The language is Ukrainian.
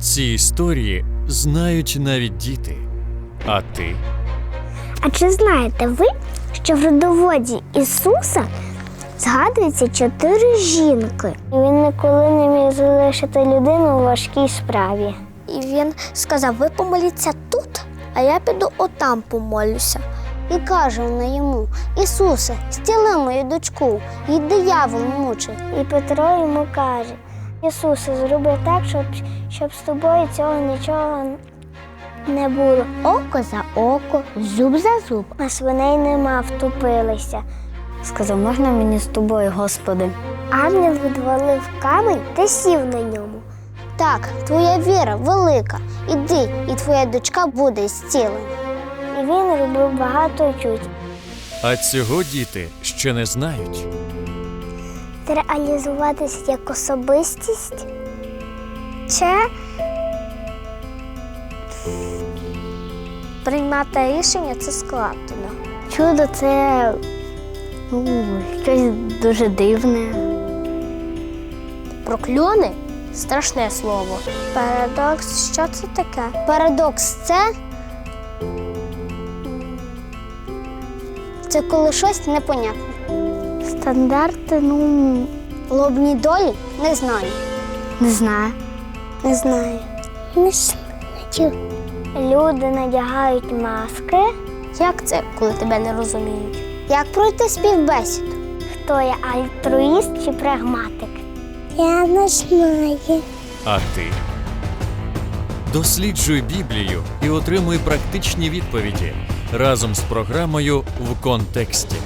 Ці історії знають навіть діти. А ти? А чи знаєте ви, що в родоводі Ісуса згадується чотири жінки? І він ніколи не міг залишити людину у важкій справі. І він сказав: ви помоліться тут, а я піду отам помолюся. І каже вона йому: Ісусе, стіли мою дочку, її диявол мучить. І Петро йому каже: Ісусе, зроби так, щоб, щоб з тобою цього нічого не було. Око за око, зуб за зуб. А свиней нема, втупилися. Сказав, можна мені з тобою, Господи. Ангел відвалив камінь та сів на ньому. Так, твоя віра велика. Іди, і твоя дочка буде зцілена. І він робив багато чуть. А цього діти ще не знають. Реалізуватися як особистість. Це приймати рішення це складно. Чудо це ну, щось дуже дивне. Прокльони страшне слово. Парадокс, що це таке? Парадокс це. Це коли щось непонятне. Стандарти, ну. Лобні долі не знаю. Не знаю. Не знаю. Не знаю. Люди надягають маски. Як це, коли тебе не розуміють? Як пройти співбесіду? Хто я альтруїст чи прагматик? Я не знаю. А ти? Досліджуй Біблію і отримуй практичні відповіді разом з програмою в контексті.